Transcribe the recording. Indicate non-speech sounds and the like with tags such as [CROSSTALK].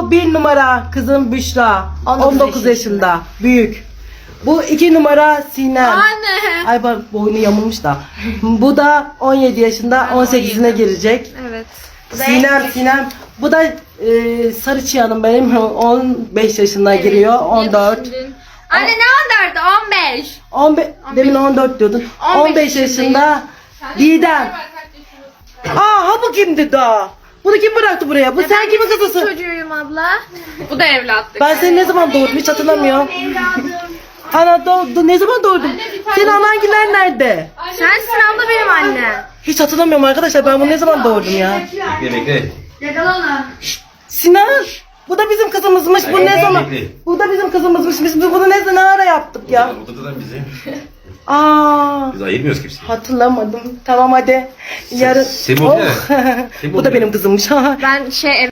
Bu bir numara kızım Büşra. 19 19, yaşında. Büyük. Bu iki numara Sinem. Anne. Ay bak boynu yamulmuş da. Bu da 17 yaşında 18'ine girecek. Evet. Sinem Sinem. Bu da e, sarı çıyanım benim 15 yaşına giriyor. 14. Anne ne 14? 15. 15 demin 14 diyordun. 15 15 yaşında Didem. Aa ha bu kimdi daha? Bunu kim bıraktı buraya? Bu sen kimin kızısın? Çocuğuyum abla. [LAUGHS] Bu da evlatlık. Ben seni ne zaman doğurdum hiç hatırlamıyorum. [LAUGHS] Ana doğdu ne zaman doğurdum? Senin anangiler nerede? Sensin abla benim anne. Hiç hatırlamıyorum arkadaşlar ben bunu ne zaman doğurdum ya? Bekle bekle. Sinan bu da bizim kızımızmış. Bu ne zaman? Bu da bizim kızımızmış. Biz bunu ne, ne ara yaptık ya? Odadan bizi. Aa Biz ayırmıyoruz kimseyi. hatırlamadım. Tamam hadi. Yarın. Semih ne? [LAUGHS] bu da benim kızımmış. Ben şey